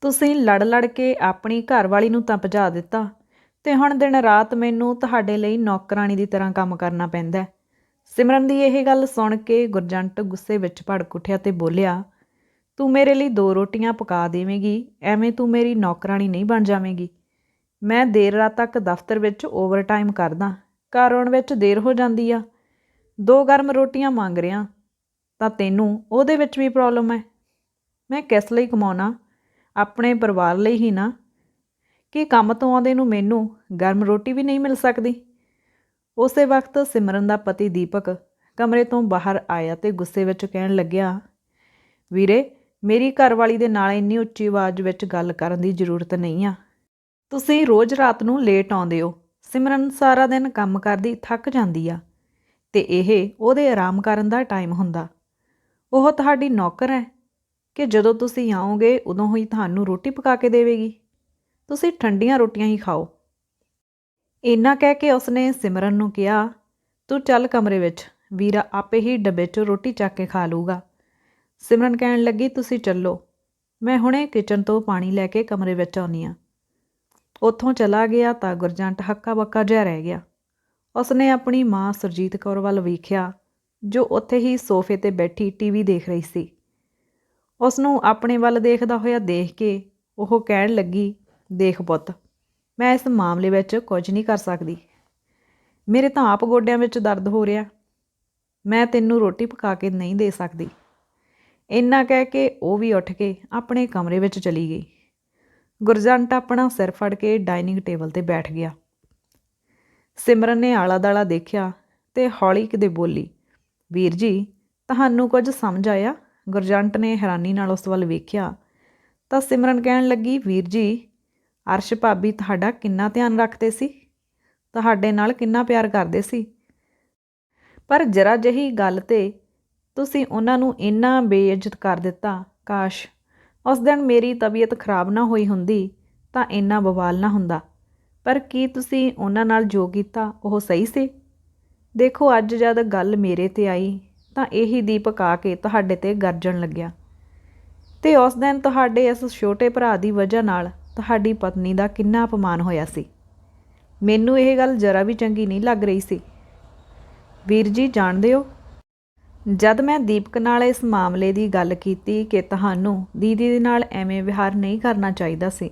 ਤੁਸੀਂ ਲੜ ਲੜ ਕੇ ਆਪਣੀ ਘਰਵਾਲੀ ਨੂੰ ਤਾਂ ਭਜਾ ਦਿੱਤਾ ਤੇ ਹੁਣ ਦਿਨ ਰਾਤ ਮੈਨੂੰ ਤੁਹਾਡੇ ਲਈ ਨੌਕਰਾਨੀ ਦੀ ਤਰ੍ਹਾਂ ਕੰਮ ਕਰਨਾ ਪੈਂਦਾ ਸਿਮਰਨ ਦੀ ਇਹ ਗੱਲ ਸੁਣ ਕੇ ਗੁਰਜੰਟ ਗੁੱਸੇ ਵਿੱਚ ਭੜਕ ਉੱਠਿਆ ਤੇ ਬੋਲਿਆ, ਤੂੰ ਮੇਰੇ ਲਈ ਦੋ ਰੋਟੀਆਂ ਪਕਾ ਦੇਵੇਂਗੀ, ਐਵੇਂ ਤੂੰ ਮੇਰੀ ਨੌਕਰਾਨੀ ਨਹੀਂ ਬਣ ਜਾਵੇਂਗੀ। ਮੈਂ ਦੇਰ ਰਾਤ ਤੱਕ ਦਫ਼ਤਰ ਵਿੱਚ ਓਵਰਟਾਈਮ ਕਰਦਾ, ਘਰ ਆਉਣ ਵਿੱਚ ਦੇਰ ਹੋ ਜਾਂਦੀ ਆ। ਦੋ ਗਰਮ ਰੋਟੀਆਂ ਮੰਗ ਰਿਆਂ ਤਾਂ ਤੈਨੂੰ ਉਹਦੇ ਵਿੱਚ ਵੀ ਪ੍ਰੋਬਲਮ ਹੈ। ਮੈਂ ਕਿਸ ਲਈ ਕਮਾਉਣਾ? ਆਪਣੇ ਪਰਿਵਾਰ ਲਈ ਹੀ ਨਾ, ਕਿ ਕੰਮ ਤੋਂ ਆਉਂਦੇ ਨੂੰ ਮੈਨੂੰ ਗਰਮ ਰੋਟੀ ਵੀ ਨਹੀਂ ਮਿਲ ਸਕਦੀ। ਉਸੇ ਵਕਤ ਸਿਮਰਨ ਦਾ ਪਤੀ ਦੀਪਕ ਕਮਰੇ ਤੋਂ ਬਾਹਰ ਆਇਆ ਤੇ ਗੁੱਸੇ ਵਿੱਚ ਕਹਿਣ ਲੱਗਿਆ, ਵੀਰੇ, ਮੇਰੀ ਘਰਵਾਲੀ ਦੇ ਨਾਲ ਇੰਨੀ ਉੱਚੀ ਆਵਾਜ਼ ਵਿੱਚ ਗੱਲ ਕਰਨ ਦੀ ਜ਼ਰੂਰਤ ਨਹੀਂ ਆ। ਤੁਸੀਂ ਰੋਜ਼ ਰਾਤ ਨੂੰ ਲੇਟ ਆਉਂਦੇ ਹੋ। ਸਿਮਰਨ ਸਾਰਾ ਦਿਨ ਕੰਮ ਕਰਦੀ ਥੱਕ ਜਾਂਦੀ ਆ ਤੇ ਇਹ ਉਹਦੇ ਆਰਾਮ ਕਰਨ ਦਾ ਟਾਈਮ ਹੁੰਦਾ। ਉਹ ਤੁਹਾਡੀ ਨੌਕਰ ਹੈ। ਕਿ ਜਦੋਂ ਤੁਸੀਂ ਆਓਗੇ, ਉਦੋਂ ਹੀ ਤੁਹਾਨੂੰ ਰੋਟੀ ਪਕਾ ਕੇ ਦੇਵੇਗੀ। ਤੁਸੀਂ ਠੰਡੀਆਂ ਰੋਟੀਆਂ ਹੀ ਖਾਓ। ਇੰਨਾ ਕਹਿ ਕੇ ਉਸਨੇ ਸਿਮਰਨ ਨੂੰ ਕਿਹਾ, ਤੂੰ ਚੱਲ ਕਮਰੇ ਵਿੱਚ, ਵੀਰਾ ਆਪੇ ਹੀ ਡੱਬੇ 'ਚੋਂ ਰੋਟੀ ਚੱਕ ਕੇ ਖਾ ਲੂਗਾ ਸਿਮਰਨ ਕਹਿਣ ਲੱਗੀ, ਤੁਸੀਂ ਚੱਲੋ, ਮੈਂ ਹੁਣੇ ਕਿਚਨ ਤੋਂ ਪਾਣੀ ਲੈ ਕੇ ਕਮਰੇ ਵਿੱਚ ਆਉਣੀ ਆ ਉੱਥੋਂ ਚਲਾ ਗਿਆ ਤਾਂ ਗੁਰਜੰਟ ਹੱਕਾ ਬੱਕਾ ਜਿਹਾ ਰਹਿ ਗਿਆ। ਉਸਨੇ ਆਪਣੀ ਮਾਂ ਸੁਰਜੀਤ ਕੌਰ ਵੱਲ ਵੇਖਿਆ, ਜੋ ਉੱਥੇ ਹੀ ਸੋਫੇ ਤੇ ਬੈਠੀ ਟੀਵੀ ਦੇਖ ਰਹੀ ਸੀ। ਉਸ ਨੂੰ ਆਪਣੇ ਵੱਲ ਦੇਖਦਾ ਹੋਇਆ ਦੇਖ ਕੇ ਉਹ ਕਹਿਣ ਲੱਗੀ, ਦੇਖ ਪੁੱਤ, ਮੈਂ ਇਸ ਮਾਮਲੇ ਵਿੱਚ ਕੁਝ ਨਹੀਂ ਕਰ ਸਕਦੀ। ਮੇਰੇ ਤਾਂ ਆਪ ਗੋਡਿਆਂ ਵਿੱਚ ਦਰਦ ਹੋ ਰਿਹਾ। ਮੈਂ ਤੈਨੂੰ ਰੋਟੀ ਪਕਾ ਕੇ ਨਹੀਂ ਦੇ ਸਕਦੀ। ਇੰਨਾ ਕਹਿ ਕੇ ਉਹ ਵੀ ਉੱਠ ਕੇ ਆਪਣੇ ਕਮਰੇ ਵਿੱਚ ਚਲੀ ਗਈ। ਗੁਰਜੰਟ ਆਪਣਾ ਸਿਰ ਫੜ ਕੇ ਡਾਈਨਿੰਗ ਟੇਬਲ ਤੇ ਬੈਠ ਗਿਆ। ਸਿਮਰਨ ਨੇ ਆਲਾ ਦਾਲਾ ਦੇਖਿਆ ਤੇ ਹੌਲੀ ਕਿਤੇ ਬੋਲੀ, ਵੀਰ ਜੀ, ਤੁਹਾਨੂੰ ਕੁਝ ਸਮਝ ਆਇਆ? ਗੁਰਜੰਟ ਨੇ ਹੈਰਾਨੀ ਨਾਲ ਉਸ ਵੱਲ ਵੇਖਿਆ ਤਾਂ ਸਿਮਰਨ ਕਹਿਣ ਲੱਗੀ, ਵੀਰ ਜੀ, ਅਰਸ਼ ਭਾਬੀ ਤੁਹਾਡਾ ਕਿੰਨਾ ਧਿਆਨ ਰੱਖਦੇ ਸੀ? ਤੁਹਾਡੇ ਨਾਲ ਕਿੰਨਾ ਪਿਆਰ ਕਰਦੇ ਸੀ? ਪਰ ਜਰਾ ਜਹੀ ਗੱਲ ਤੇ ਤੁਸੀਂ ਉਹਨਾਂ ਨੂੰ ਇੰਨਾ ਬੇਇੱਜ਼ਤ ਕਰ ਦਿੱਤਾ, ਕਾਸ਼ ਉਸ ਦਿਨ ਮੇਰੀ ਤਬੀਅਤ ਖਰਾਬ ਨਾ ਹੋਈ ਹੁੰਦੀ ਤਾਂ ਇੰਨਾ ਬਵਾਲ ਨਾ ਹੁੰਦਾ। ਪਰ ਕੀ ਤੁਸੀਂ ਉਹਨਾਂ ਨਾਲ ਜੋ ਕੀਤਾ ਉਹ ਸਹੀ ਸੀ? ਦੇਖੋ, ਅੱਜ ਜਦ ਗੱਲ ਮੇਰੇ ਤੇ ਆਈ ਤਾਂ ਇਹੀ ਦੀਪਕ ਆ ਕੇ ਤੁਹਾਡੇ ਤੇ ਗਰਜਣ ਲੱਗਿਆ। ਤੇ ਉਸ ਦਿਨ ਤੁਹਾਡੇ ਇਸ ਛੋਟੇ ਭਰਾ ਦੀ ਵਜ੍ਹਾ ਨਾਲ ਤੁਹਾਡੀ ਪਤਨੀ ਦਾ ਕਿੰਨਾ ਅਪਮਾਨ ਹੋਇਆ ਸੀ। ਮੈਨੂੰ ਇਹ ਗੱਲ ਜਰਾ ਵੀ ਚੰਗੀ ਨਹੀਂ ਲੱਗ ਰਹੀ ਸੀ। ਵੀਰ ਜੀ, ਜਾਣਦੇ ਹੋ? ਜਦ ਮੈਂ ਦੀਪਕ ਨਾਲ ਇਸ ਮਾਮਲੇ ਦੀ ਗੱਲ ਕੀਤੀ ਕਿ ਤੁਹਾਨੂੰ ਦੀਦੀ ਦੇ ਨਾਲ ਐਵੇਂ ਵਿਹਾਰ ਨਹੀਂ ਕਰਨਾ ਚਾਹੀਦਾ ਸੀ,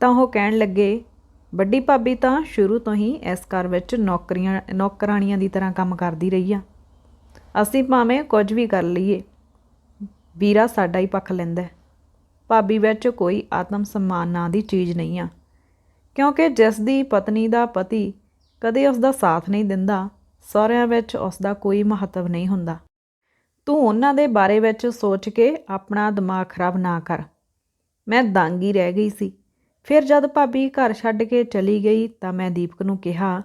ਤਾਂ ਉਹ ਕਹਿਣ ਲੱਗੇ, ਵੱਡੀ ਭਾਬੀ ਤਾਂ ਸ਼ੁਰੂ ਤੋਂ ਹੀ ਇਸ ਘਰ ਵਿੱਚ ਨੌਕਰੀਆਂ, ਨੌਕਰਾਣੀਆਂ ਦੀ ਤਰ੍ਹਾਂ ਕੰਮ ਕਰਦੀ ਰਹੀ ਆ। ਅਸੀਂ ਭਾਵੇਂ ਕੁਝ ਵੀ ਕਰ ਲਈਏ। ਵੀਰਾ ਸਾਡਾ ਹੀ ਪੱਖ ਲੈਂਦਾ ਭਾਬੀ ਵਿੱਚ ਕੋਈ ਆਤਮ ਸਨਮਾਨ ਨਾਂ ਦੀ ਚੀਜ਼ ਨਹੀਂ ਆ। ਕਿਉਂਕਿ ਜਿਸ ਦੀ ਪਤਨੀ ਦਾ ਪਤੀ ਕਦੇ ਉਸ ਦਾ ਸਾਥ ਨਹੀਂ ਦਿੰਦਾ, ਸਹੁਰਿਆਂ ਵਿੱਚ ਉਸ ਦਾ ਕੋਈ ਮਹੱਤਵ ਨਹੀਂ ਹੁੰਦਾ। ਤੂੰ ਉਹਨਾਂ ਦੇ ਬਾਰੇ ਵਿੱਚ ਸੋਚ ਕੇ ਆਪਣਾ ਦਿਮਾਗ ਖਰਾਬ ਨਾ ਕਰ। ਮੈਂ ਦਾਂਗੀ ਰਹਿ ਗਈ ਸੀ। ਫਿਰ ਜਦ ਭਾਬੀ ਘਰ ਛੱਡ ਕੇ ਚਲੀ ਗਈ ਤਾਂ ਮੈਂ ਦੀਪਕ ਨੂੰ ਕਿਹਾ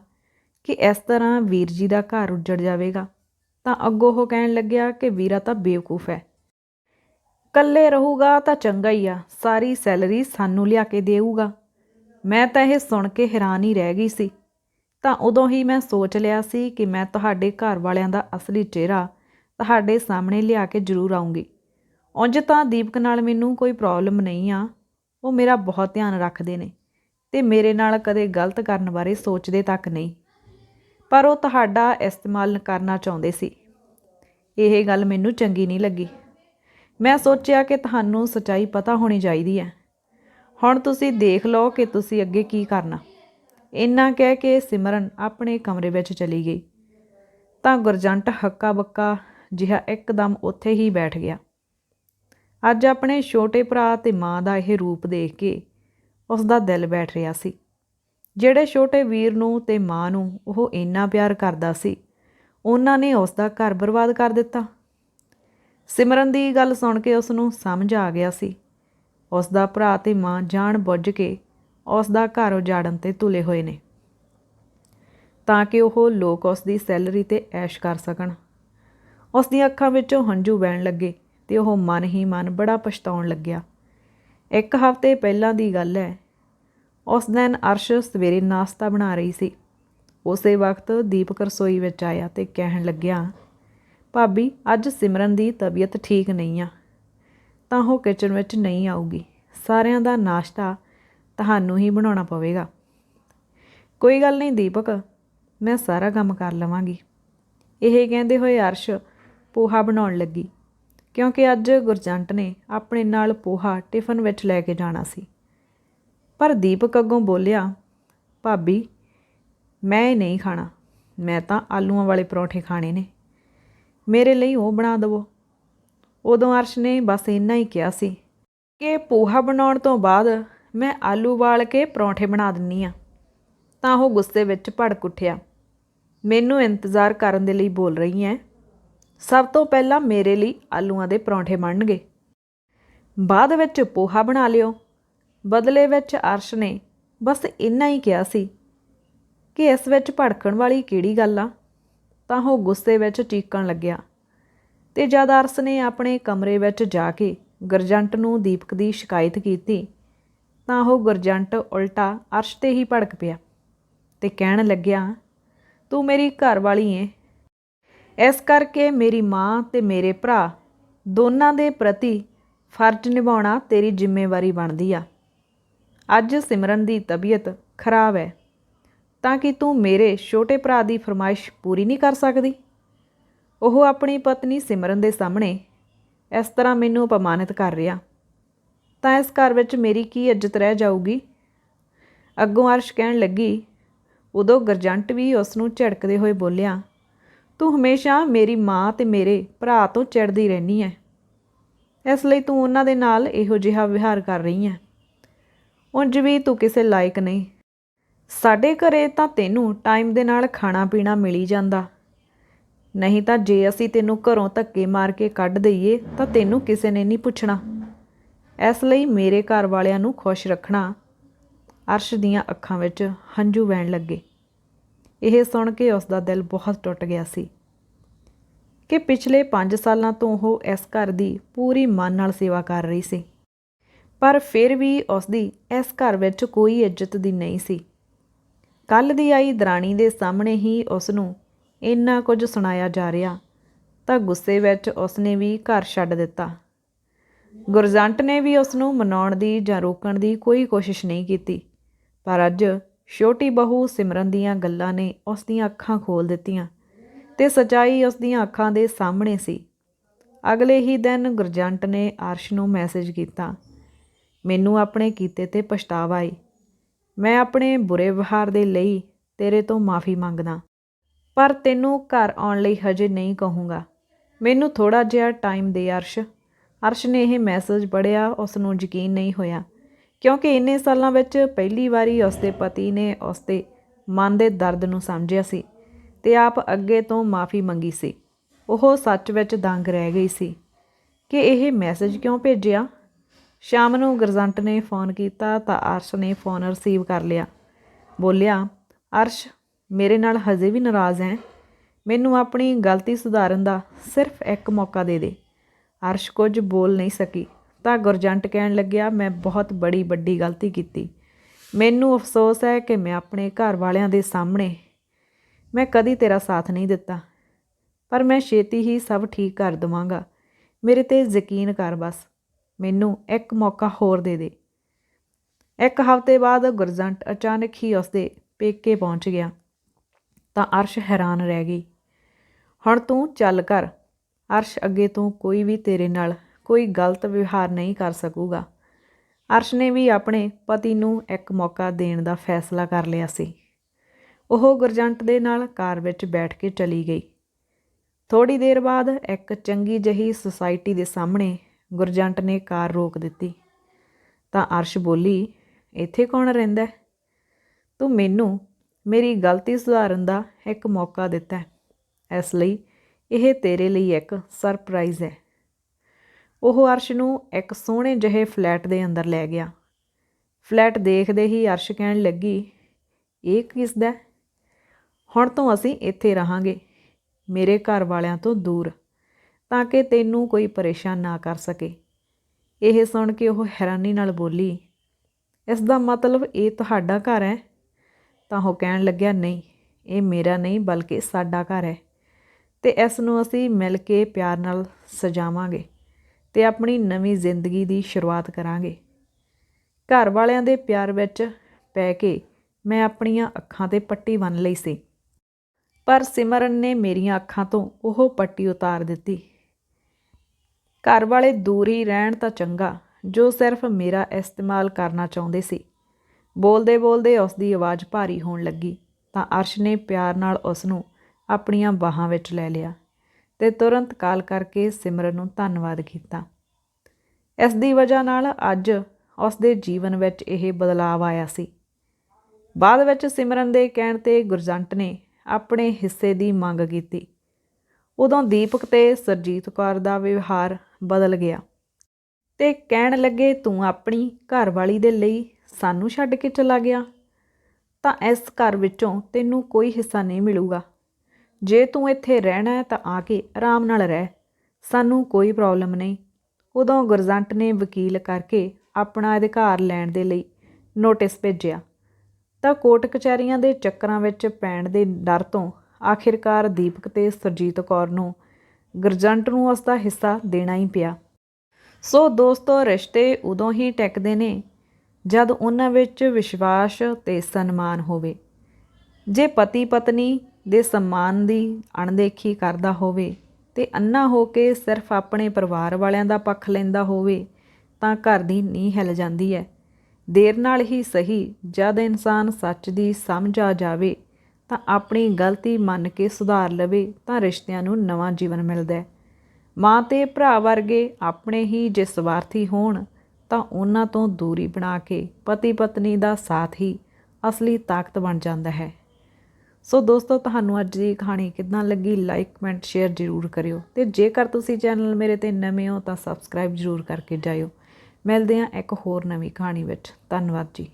ਕਿ ਇਸ ਤਰ੍ਹਾਂ ਵੀਰ ਜੀ ਦਾ ਘਰ ਉੱਜੜ ਜਾਵੇਗਾ। ਤਾਂ ਅੱਗੋਂ ਉਹ ਕਹਿਣ ਲੱਗਿਆ ਕਿ ਵੀਰਾ ਤਾਂ ਬੇਵਕੂਫ ਹੈ। ਕੱਲੇ ਰਹੂਗਾ ਤਾਂ ਚੰਗਾ ਹੀ ਆ, ਸਾਰੀ ਸੈਲਰੀ ਸਾਨੂੰ ਲਿਆ ਕੇ ਦੇਊਗਾ। ਮੈਂ ਤਾਂ ਇਹ ਸੁਣ ਕੇ ਹੈਰਾਨ ਹੀ ਰਹਿ ਗਈ ਸੀ। ਤਾਂ ਉਦੋਂ ਹੀ ਮੈਂ ਸੋਚ ਲਿਆ ਸੀ ਕਿ ਮੈਂ ਤੁਹਾਡੇ ਘਰ ਵਾਲਿਆਂ ਦਾ ਅਸਲੀ ਚਿਹਰਾ ਤੁਹਾਡੇ ਸਾਹਮਣੇ ਲਿਆ ਕੇ ਜ਼ਰੂਰ ਆਉਂਗੀ ਉਂਝ ਤਾਂ ਦੀਪਕ ਨਾਲ ਮੈਨੂੰ ਕੋਈ ਪ੍ਰੋਬਲਮ ਨਹੀਂ ਆ, ਉਹ ਮੇਰਾ ਬਹੁਤ ਧਿਆਨ ਰੱਖਦੇ ਨੇ ਤੇ ਮੇਰੇ ਨਾਲ ਕਦੇ ਗਲਤ ਕਰਨ ਬਾਰੇ ਸੋਚਦੇ ਤੱਕ ਨਹੀਂ। ਪਰ ਉਹ ਤੁਹਾਡਾ ਇਸਤੇਮਾਲ ਕਰਨਾ ਚਾਹੁੰਦੇ ਸੀ। ਇਹ ਗੱਲ ਮੈਨੂੰ ਚੰਗੀ ਨਹੀਂ ਲੱਗੀ। ਮੈਂ ਸੋਚਿਆ ਕਿ ਤੁਹਾਨੂੰ ਸੱਚਾਈ ਪਤਾ ਹੋਣੀ ਚਾਹੀਦੀ ਹੈ। ਹੁਣ ਤੁਸੀਂ ਦੇਖ ਲਓ ਕਿ ਤੁਸੀਂ ਅੱਗੇ ਕੀ ਕਰਨਾ। ਇੰਨਾ ਕਹਿ ਕੇ ਸਿਮਰਨ ਆਪਣੇ ਕਮਰੇ ਵਿੱਚ ਚਲੀ ਗਈ। ਤਾਂ ਗੁਰਜੰਟ ਹੱਕਾ ਬੱਕਾ ਜਿਹਾ ਇੱਕਦਮ ਉੱਥੇ ਹੀ ਬੈਠ ਗਿਆ। ਅੱਜ ਆਪਣੇ ਛੋਟੇ ਭਰਾ ਤੇ ਮਾਂ ਦਾ ਇਹ ਰੂਪ ਦੇਖ ਕੇ ਉਸ ਦਾ ਦਿਲ ਬੈਠ ਰਿਹਾ ਸੀ। ਜਿਹੜੇ ਛੋਟੇ ਵੀਰ ਨੂੰ ਤੇ ਮਾਂ ਨੂੰ ਉਹ ਇੰਨਾ ਪਿਆਰ ਕਰਦਾ ਸੀ ਉਹਨਾਂ ਨੇ ਉਸ ਦਾ ਘਰ ਬਰਬਾਦ ਕਰ ਦਿੱਤਾ। ਸਿਮਰਨ ਦੀ ਗੱਲ ਸੁਣ ਕੇ ਉਸ ਨੂੰ ਸਮਝ ਆ ਗਿਆ ਸੀ। ਉਸ ਦਾ ਭਰਾ ਤੇ ਮਾਂ ਜਾਣ ਬੁੱਝ ਕੇ ਉਸ ਦਾ ਘਰ ਉਜਾੜਨ ਤੇ ਤੁਲੇ ਹੋਏ ਨੇ। ਤਾਂ ਕਿ ਉਹ ਲੋਕ ਉਸ ਦੀ ਸੈਲਰੀ ਤੇ ਐਸ਼ ਕਰ ਸਕਣ। ਉਸ ਦੀਆਂ ਅੱਖਾਂ ਵਿੱਚੋਂ ਹੰਝੂ ਵਹਿਣ ਲੱਗੇ ਤੇ ਉਹ ਮਨ ਹੀ ਮਨ ਬੜਾ ਪਛਤਾਉਣ ਲੱਗਿਆ। ਇੱਕ ਹਫ਼ਤੇ ਪਹਿਲਾਂ ਦੀ ਗੱਲ ਹੈ। ਉਸ ਦਿਨ ਅਰਸ਼ ਸਵੇਰੇ ਨਾਸ਼ਤਾ ਬਣਾ ਰਹੀ ਸੀ। ਉਸੇ ਵਕਤ ਦੀਪਕ ਰਸੋਈ ਵਿੱਚ ਆਇਆ ਤੇ ਕਹਿਣ ਲੱਗਿਆ, ਭਾਬੀ, ਅੱਜ ਸਿਮਰਨ ਦੀ ਤਬੀਅਤ ਠੀਕ ਨਹੀਂ ਆ, ਤਾਂ ਉਹ ਕਿਚਨ ਵਿੱਚ ਨਹੀਂ ਆਊਗੀ। ਸਾਰਿਆਂ ਦਾ ਨਾਸ਼ਤਾ ਤੁਹਾਨੂੰ ਹੀ ਬਣਾਉਣਾ ਪਵੇਗਾ। ਕੋਈ ਗੱਲ ਨਹੀਂ ਦੀਪਕ, ਮੈਂ ਸਾਰਾ ਕੰਮ ਕਰ ਲਵਾਂਗੀ। ਇਹ ਕਹਿੰਦੇ ਹੋਏ ਅਰਸ਼ ਪੋਹਾ ਬਣਾਉਣ ਲੱਗੀ, ਕਿਉਂਕਿ ਅੱਜ ਗੁਰਜੰਟ ਨੇ ਆਪਣੇ ਨਾਲ ਪੋਹਾ ਟਿਫਨ ਵਿੱਚ ਲੈ ਕੇ ਜਾਣਾ ਸੀ। ਪਰ ਦੀਪਕ ਅੱਗੋਂ ਬੋਲਿਆ, ਭਾਬੀ ਮੈਂ ਇਹ ਨਹੀਂ ਖਾਣਾ। ਮੈਂ ਤਾਂ ਆਲੂਆਂ ਵਾਲੇ ਪਰੌਂਠੇ ਖਾਣੇ ਨੇ। ਮੇਰੇ ਲਈ ਉਹ ਬਣਾ ਦਿਵੋ। ਉਦੋਂ ਅਰਸ਼ ਨੇ ਬਸ ਇੰਨਾ ਹੀ ਕਿਹਾ ਸੀ ਕਿ ਪੋਹਾ ਬਣਾਉਣ ਤੋਂ ਬਾਅਦ ਮੈਂ ਆਲੂ ਵਾਲ ਕੇ ਪਰੌਂਠੇ ਬਣਾ ਦਿੰਨੀ ਆ। ਤਾਂ ਉਹ ਗੁੱਸੇ ਵਿੱਚ ਭੜਕ ਉੱਠਿਆ। ਮੈਨੂੰ ਇੰਤਜ਼ਾਰ ਕਰਨ ਦੇ ਲਈ ਬੋਲ ਰਹੀ ਐ। ਸਭ ਤੋਂ ਪਹਿਲਾਂ ਮੇਰੇ ਲਈ ਆਲੂਆਂ ਦੇ ਪਰੌਂਠੇ ਬਣਨਗੇ। ਬਾਅਦ ਵਿੱਚ ਪੋਹਾ ਬਣਾ ਲਿਓ। ਬਦਲੇ ਵਿੱਚ ਅਰਸ਼ ਨੇ ਬਸ ਇੰਨਾ ਹੀ ਕਿਹਾ ਸੀ ਕਿ ਇਸ ਵਿੱਚ ਭੜਕਣ ਵਾਲੀ ਕਿਹੜੀ ਗੱਲ ਆ? ਤਾਂ ਉਹ ਗੁੱਸੇ ਵਿੱਚ ਚੀਕਣ ਲੱਗਿਆ ਤੇ ਜਦ ਅਰਸ਼ ਨੇ ਆਪਣੇ ਕਮਰੇ ਵਿੱਚ ਜਾ ਕੇ ਗੁਰਜੰਟ ਨੂੰ ਦੀਪਕ ਦੀ ਸ਼ਿਕਾਇਤ ਕੀਤੀ, ਤਾਂ ਉਹ ਗੁਰਜੰਟ ਉਲਟਾ ਅਰਸ਼ ਤੇ ਹੀ ਭੜਕ ਪਿਆ ਤੇ ਕਹਿਣ ਲੱਗਿਆ, ਤੂੰ ਮੇਰੀ ਘਰ ਵਾਲੀ ਏ। ਇਸ ਕਰਕੇ ਮੇਰੀ ਮਾਂ ਤੇ ਮੇਰੇ ਭਰਾ ਦੋਨਾਂ ਦੇ ਪ੍ਰਤੀ ਫਰਜ਼ ਨਿਭਾਉਣਾ ਤੇਰੀ ਜ਼ਿੰਮੇਵਾਰੀ ਬਣਦੀ ਆ। ਅੱਜ ਸਿਮਰਨ ਦੀ ਤਬੀਅਤ ਖਰਾਬ ਹੈ। ਤਾਂ ਕਿ ਤੂੰ ਮੇਰੇ ਛੋਟੇ ਭਰਾ ਦੀ ਫਰਮਾਇਸ਼ ਪੂਰੀ ਨਹੀਂ ਕਰ ਸਕਦੀ? ਉਹ ਆਪਣੀ ਪਤਨੀ ਸਿਮਰਨ ਦੇ ਸਾਹਮਣੇ ਇਸ ਤਰ੍ਹਾਂ ਮੈਨੂੰ ਅਪਮਾਨਿਤ ਕਰ ਰਿਹਾ। ਤਾਂ ਇਸ ਘਰ ਵਿੱਚ ਮੇਰੀ ਕੀ ਇੱਜ਼ਤ ਰਹਿ ਜਾਊਗੀ? ਅੱਗੋਂ ਅਰਸ਼ ਕਹਿਣ ਲੱਗੀ, ਉਦੋਂ ਗਰਜੰਟ ਵੀ ਉਸ ਨੂੰ ਝਿੜਕਦੇ ਹੋਏ ਬੋਲਿਆ, ਤੂੰ ਹਮੇਸ਼ਾ ਮੇਰੀ ਮਾਂ ਤੇ ਮੇਰੇ ਭਰਾ ਤੋਂ ਚਿੜਦੀ ਰਹਿਨੀ ਹੈ ਇਸ ਲਈ ਤੂੰ ਉਹਨਾਂ ਦੇ ਨਾਲ ਇਹੋ ਜਿਹਾ ਵਿਹਾਰ ਕਰ ਰਹੀ ਹੈ ਉਂਝ ਵੀ ਤੂੰ ਕਿਸੇ ਲਾਇਕ ਨਹੀਂ। ਸਾਡੇ ਘਰੇ ਤਾਂ ਤੈਨੂੰ ਟਾਈਮ ਦੇ ਨਾਲ ਖਾਣਾ ਪੀਣਾ ਮਿਲੀ ਜਾਂਦਾ। ਨਹੀਂ ਤਾਂ ਜੇ ਅਸੀਂ ਤੈਨੂੰ ਘਰੋਂ ਧੱਕੇ ਮਾਰ ਕੇ ਕੱਢ ਦਈਏ, ਤਾਂ ਤੈਨੂੰ ਕਿਸੇ ਨੇ ਨਹੀਂ ਪੁੱਛਣਾ। ਇਸ ਲਈ ਮੇਰੇ ਘਰ ਵਾਲਿਆਂ ਨੂੰ ਖੁਸ਼ ਰੱਖਣਾ। ਅਰਸ਼ ਦੀਆਂ ਅੱਖਾਂ ਵਿੱਚ ਹੰਝੂ ਵਹਿਣ ਲੱਗੇ। ਇਹ ਸੁਣ ਕੇ ਉਸ ਦਾ ਦਿਲ ਬਹੁਤ ਟੁੱਟ ਗਿਆ ਸੀ ਕਿ ਪਿਛਲੇ 5 ਸਾਲਾਂ ਤੋਂ ਉਹ ਇਸ ਘਰ ਦੀ ਪੂਰੀ ਮਨ ਨਾਲ ਸੇਵਾ ਕਰ ਰਹੀ ਸੀ। ਪਰ ਫਿਰ ਵੀ ਉਸ ਦੀ ਇਸ ਘਰ ਵਿੱਚ ਕੋਈ ਇੱਜ਼ਤ ਦੀ ਨਹੀਂ ਸੀ। ਕੱਲ ਦੀ ਆਈ ਦਰਾਣੀ ਦੇ ਸਾਹਮਣੇ ਹੀ ਉਸ ਨੂੰ ਇੰਨਾ ਕੁਝ ਸੁਣਾਇਆ ਜਾ ਰਿਹਾ ਤਾਂ ਗੁੱਸੇ ਵਿੱਚ ਉਸ ਨੇ ਵੀ ਘਰ ਛੱਡ ਦਿੱਤਾ। ਗੁਰਜੰਟ ਨੇ ਵੀ ਉਸ ਨੂੰ ਮਨਾਉਣ ਦੀ ਜਾਂ ਰੋਕਣ ਦੀ ਕੋਈ ਕੋਸ਼ਿਸ਼ ਨਹੀਂ ਕੀਤੀ, ਪਰ ਅੱਜ ਛੋਟੀ ਬਹੂ ਸਿਮਰਨ ਦੀਆਂ ਗੱਲਾਂ ਨੇ ਉਸ ਦੀਆਂ ਅੱਖਾਂ ਖੋਲ ਦਿੱਤੀਆਂ ਤੇ ਸਚਾਈ ਉਸ ਦੀਆਂ ਅੱਖਾਂ ਦੇ ਸਾਹਮਣੇ ਸੀ। ਅਗਲੇ ਹੀ ਦਿਨ ਗੁਰਜੰਟ ਨੇ ਅਰਸ਼ ਨੂੰ ਮੈਸੇਜ ਕੀਤਾ, ਮੈਨੂੰ ਆਪਣੇ ਕੀਤੇ ਤੇ ਪਛਤਾਵਾ ਆਈ ਮੈਂ ਆਪਣੇ ਬੁਰੇ ਵਿਹਾਰ ਦੇ ਲਈ ਤੇਰੇ ਤੋਂ ਮਾਫੀ ਮੰਗਦਾ। ਪਰ ਤੈਨੂੰ ਘਰ ਆਉਣ ਲਈ ਹਜੇ ਨਹੀਂ ਕਹੂੰਗਾ। ਮੈਨੂੰ ਥੋੜਾ ਜਿਹਾ ਟਾਈਮ ਦੇ ਅਰਸ਼। ਅਰਸ਼ ਨੇ ਇਹ ਮੈਸੇਜ ਪੜਿਆ ਉਸ ਨੂੰ ਯਕੀਨ ਨਹੀਂ ਹੋਇਆ। ਕਿਉਂਕਿ ਇੰਨੇ ਸਾਲਾਂ ਵਿੱਚ ਪਹਿਲੀ ਵਾਰੀ ਉਸ ਦੇ ਪਤੀ ਨੇ ਉਸ ਦੇ ਮਨ ਦੇ ਦਰਦ ਨੂੰ ਸਮਝਿਆ ਸੀ ਤੇ ਆਪ ਅੱਗੇ ਤੋਂ ਮਾਫੀ ਮੰਗੀ ਸੀ। ਉਹ ਸੱਚ ਵਿੱਚ ਦੰਗ ਰਹਿ ਗਈ ਸੀ ਕਿ ਇਹ ਮੈਸੇਜ ਕਿਉਂ ਭੇਜਿਆ? ਸ਼ਾਮ ਨੂੰ ਗਰਜੰਟ ਨੇ ਫੋਨ ਕੀਤਾ ਤਾਂ ਅਰਸ਼ ਨੇ ਫੋਨ ਰਿਸੀਵ ਕਰ ਲਿਆ। ਬੋਲਿਆ, ਅਰਸ਼, ਮੇਰੇ ਨਾਲ ਹਜੇ ਵੀ ਨਾਰਾਜ਼ ਹੈ। ਮੈਨੂੰ ਆਪਣੀ ਗਲਤੀ ਸੁਧਾਰਨ ਦਾ ਸਿਰਫ ਇੱਕ ਮੌਕਾ ਦੇ ਦੇ। ਅਰਸ਼ ਕੁਝ ਬੋਲ ਨਹੀਂ ਸਕੀ। ਤਾਂ ਗੁਰਜੰਟ ਕਹਿਣ ਲੱਗਿਆ, ਮੈਂ ਬਹੁਤ ਬੜੀ ਵੱਡੀ ਗਲਤੀ ਕੀਤੀ। ਮੈਨੂੰ ਅਫਸੋਸ ਹੈ ਕਿ ਮੈਂ ਆਪਣੇ ਘਰ ਵਾਲਿਆਂ ਦੇ ਸਾਹਮਣੇ, ਮੈਂ ਕਦੀ ਤੇਰਾ ਸਾਥ ਨਹੀਂ ਦਿੱਤਾ। ਪਰ ਮੈਂ ਛੇਤੀ ਹੀ ਸਭ ਠੀਕ ਕਰ ਦਵਾਂਗਾ। ਮੇਰੇ ਤੇ ਯਕੀਨ ਕਰ ਬਸ। ਮੈਨੂੰ ਇੱਕ ਮੌਕਾ ਹੋਰ ਦੇ ਦੇ। ਇੱਕ ਹਫ਼ਤੇ ਬਾਅਦ ਗੁਰਜੰਟ ਅਚਾਨਕ ਹੀ ਉਸਦੇ ਪੇਕੇ ਪਹੁੰਚ ਗਿਆ। ਤਾਂ ਅਰਸ਼ ਹੈਰਾਨ ਰਹਿ ਗਈ। ਹੁਣ ਤੂੰ ਚੱਲ ਕਰ ਅਰਸ਼ ਅੱਗੇ ਤੋਂ ਕੋਈ ਵੀ ਤੇਰੇ ਨਾਲ ਕੋਈ ਗਲਤ ਵਿਵਹਾਰ ਨਹੀਂ ਕਰ ਸਕੂਗਾ ਅਰਸ਼ ਨੇ ਵੀ ਆਪਣੇ ਪਤੀ ਨੂੰ ਇੱਕ ਮੌਕਾ ਦੇਣ ਦਾ ਫੈਸਲਾ ਕਰ ਲਿਆ ਸੀ। ਉਹ ਗੁਰਜੰਟ ਦੇ ਨਾਲ ਕਾਰ ਵਿੱਚ ਬੈਠ ਕੇ ਚਲੀ ਗਈ। ਥੋੜੀ ਦੇਰ ਬਾਅਦ ਇੱਕ ਚੰਗੀ ਜਹੀ ਸੁਸਾਇਟੀ ਦੇ ਸਾਹਮਣੇ ਗੁਰਜੰਟ ਨੇ ਕਾਰ ਰੋਕ ਦਿੱਤੀ। ਤਾਂ ਅਰਸ਼ ਬੋਲੀ, ਇੱਥੇ ਕੌਣ ਰਹਿੰਦਾ ਤੂੰ ਮੈਨੂੰ ਮੇਰੀ ਗਲਤੀ ਸੁਧਾਰਨ ਦਾ ਇੱਕ ਮੌਕਾ ਦਿੱਤਾ ਇਸ ਲਈ ਇਹ ਤੇਰੇ ਲਈ ਇੱਕ ਸਰਪ੍ਰਾਈਜ਼ ਹੈ। ਉਹ ਅਰਸ਼ ਨੂੰ ਇੱਕ ਸੋਹਣੇ ਜਿਹੇ ਫਲੈਟ ਦੇ ਅੰਦਰ ਲੈ ਗਿਆ। ਫਲੈਟ ਦੇਖਦੇ ਹੀ ਅਰਸ਼ ਕਹਿਣ ਲੱਗੀ, ਇਹ ਕਿਸ ਦਾ ਹੁਣ ਤੋਂ ਅਸੀਂ ਇੱਥੇ ਰਹਾਂਗੇ। ਮੇਰੇ ਘਰ ਵਾਲਿਆਂ ਤੋਂ ਦੂਰ। ਤਾਂ ਕਿ ਤੈਨੂੰ ਕੋਈ ਪਰੇਸ਼ਾਨ ਨਾ ਕਰ ਸਕੇ। ਇਹ ਸੁਣ ਕੇ ਉਹ ਹੈਰਾਨੀ ਨਾਲ ਬੋਲੀ, ਇਸ ਦਾ ਮਤਲਬ ਇਹ ਤੁਹਾਡਾ ਘਰ ਹੈ? ਤਾਂ ਉਹ ਕਹਿਣ ਲੱਗਿਆ, ਨਹੀਂ, ਇਹ ਮੇਰਾ ਨਹੀਂ, ਬਲਕਿ ਸਾਡਾ ਘਰ ਹੈ। ਤੇ ਇਸ ਨੂੰ ਅਸੀਂ ਮਿਲ ਕੇ ਪਿਆਰ ਨਾਲ ਸਜਾਵਾਂਗੇ ਤੇ ਆਪਣੀ ਨਵੀਂ ਜ਼ਿੰਦਗੀ ਦੀ ਸ਼ੁਰੂਆਤ ਕਰਾਂਗੇ। ਘਰ ਵਾਲਿਆਂ ਦੇ ਪਿਆਰ ਵਿੱਚ ਪੈ ਕੇ ਮੈਂ ਆਪਣੀਆਂ ਅੱਖਾਂ ਤੇ ਪੱਟੀ ਬੰਨ ਲਈ ਸੀ। ਪਰ ਸਿਮਰਨ ਨੇ ਮੇਰੀਆਂ ਅੱਖਾਂ ਤੋਂ ਉਹ ਪੱਟੀ ਉਤਾਰ ਦਿੱਤੀ। ਘਰ ਵਾਲੇ ਦੂਰ ਹੀ ਰਹਿਣ ਤਾਂ ਚੰਗਾ, ਜੋ ਸਿਰਫ ਮੇਰਾ ਇਸਤੇਮਾਲ ਕਰਨਾ ਚਾਹੁੰਦੇ ਸੀ। ਬੋਲਦੇ ਬੋਲਦੇ ਉਸ ਦੀ ਆਵਾਜ਼ ਭਾਰੀ ਹੋਣ ਲੱਗੀ, ਤਾਂ ਅਰਸ਼ ਨੇ ਪਿਆਰ ਨਾਲ ਉਸ ਨੂੰ ਆਪਣੀਆਂ ਬਾਹਾਂ ਵਿੱਚ ਲੈ ਲਿਆ ਤੇ ਤੁਰੰਤ ਕਾਲ ਕਰਕੇ ਸਿਮਰਨ ਨੂੰ ਧੰਨਵਾਦ ਕੀਤਾ। ਇਸ ਦੀ ਵਜ੍ਹਾ ਨਾਲ ਅੱਜ ਉਸ ਦੇ ਜੀਵਨ ਵਿੱਚ ਇਹ ਬਦਲਾਅ ਆਇਆ ਸੀ। ਬਾਅਦ ਵਿੱਚ ਸਿਮਰਨ ਦੇ ਕਹਿਣ ਤੇ ਗੁਰਜੰਟ ਨੇ ਆਪਣੇ ਹਿੱਸੇ ਦੀ ਮੰਗ ਕੀਤੀ। ਉਦੋਂ ਦੀਪਕ ਤੇ ਸਰਜੀਤ ਕੌਰ ਦਾ ਵਿਵਹਾਰ ਬਦਲ ਗਿਆ ਤੇ ਕਹਿਣ ਲੱਗੇ, ਤੂੰ ਆਪਣੀ ਘਰਵਾਲੀ ਦੇ ਲਈ ਸਾਨੂੰ ਛੱਡ ਕੇ ਚਲਾ ਗਿਆ, ਤਾਂ ਇਸ ਘਰ ਵਿੱਚੋਂ ਤੈਨੂੰ ਕੋਈ ਹਿੱਸਾ ਨਹੀਂ ਮਿਲੂਗਾ। ਜੇ ਤੂੰ ਇੱਥੇ ਰਹਿਣਾ ਹੈ, ਤਾਂ ਆ ਕੇ ਆਰਾਮ ਨਾਲ ਰਹਿ। ਸਾਨੂੰ ਕੋਈ ਪ੍ਰੋਬਲਮ ਨਹੀਂ। ਉਦੋਂ ਗੁਰਜੰਟ ਨੇ ਵਕੀਲ ਕਰਕੇ ਆਪਣਾ ਅਧਿਕਾਰ ਲੈਣ ਦੇ ਲਈ ਨੋਟਿਸ ਭੇਜਿਆ। ਤਾਂ ਕੋਰਟ ਕਚਹਿਰੀਆਂ ਦੇ ਚੱਕਰਾਂ ਵਿੱਚ ਪੈਣ ਦੇ ਡਰ ਤੋਂ ਆਖਿਰਕਾਰ ਦੀਪਕ ਤੇ ਸਰਜੀਤ ਕੌਰ ਨੂੰ ਗੁਰਜੰਟ ਨੂੰ ਉਸ ਦਾ ਹਿੱਸਾ ਦੇਣਾ ਹੀ ਪਿਆ। ਸੋ ਦੋਸਤੋ, ਰਿਸ਼ਤੇ ਉਦੋਂ ਹੀ ਟਿਕਦੇ ਨੇ ਜਦ ਉਹਨਾਂ ਵਿੱਚ ਵਿਸ਼ਵਾਸ ਤੇ ਸਨਮਾਨ ਹੋਵੇ। ਜੇ ਪਤੀ ਪਤਨੀ ਦੇ ਸਨਮਾਨ ਦੀ ਅਣਦੇਖੀ ਕਰਦਾ ਹੋਵੇ ਤੇ ਅੰਨਾ ਹੋ ਕੇ ਸਿਰਫ ਆਪਣੇ ਪਰਿਵਾਰ ਵਾਲਿਆਂ ਦਾ ਪੱਖ ਲੈਂਦਾ ਹੋਵੇ ਤਾਂ ਘਰ ਦੀ ਨੀਂਹ ਹਿੱਲ ਜਾਂਦੀ ਹੈ। ਦੇਰ ਨਾਲ ਹੀ ਸਹੀ ਜਦ ਇਨਸਾਨ ਸੱਚ ਦੀ ਸਮਝ ਆ ਜਾਵੇ ਤਾਂ ਆਪਣੀ ਗਲਤੀ ਮੰਨ ਕੇ ਸੁਧਾਰ ਲਵੇ ਤਾਂ ਰਿਸ਼ਤਿਆਂ ਨੂੰ ਨਵਾਂ ਜੀਵਨ ਮਿਲਦਾ ਹੈ। ਮਾਂ ਤੇ ਭਰਾ ਵਰਗੇ ਆਪਣੇ ਹੀ ਜੇ ਸਵਾਰਥੀ ਹੋਣ ਤਾਂ ਉਹਨਾਂ ਤੋਂ ਦੂਰੀ ਬਣਾ ਕੇ ਪਤੀ ਪਤਨੀ ਦਾ ਸਾਥ ਹੀ ਅਸਲੀ ਤਾਕਤ ਬਣ ਜਾਂਦਾ ਹੈ। ਸੋ ਦੋਸਤੋ, ਤੁਹਾਨੂੰ ਅੱਜ ਦੀ ਕਹਾਣੀ ਕਿਦਾਂ ਲੱਗੀ? ਲਾਈਕ ਕਮੈਂਟ ਸ਼ੇਅਰ ਜ਼ਰੂਰ ਕਰਿਓ। ਤੇ ਜੇਕਰ ਤੁਸੀਂ ਚੈਨਲ ਮੇਰੇ ਤੇ ਨਵੇਂ ਹੋ ਤਾਂ ਸਬਸਕ੍ਰਾਈਬ ਜ਼ਰੂਰ ਕਰਕੇ ਜਾਇਓ। ਮਿਲਦੇ ਹਾਂ ਇੱਕ ਹੋਰ ਨਵੀਂ ਕਹਾਣੀ ਵਿੱਚ। ਧੰਨਵਾਦ ਜੀ।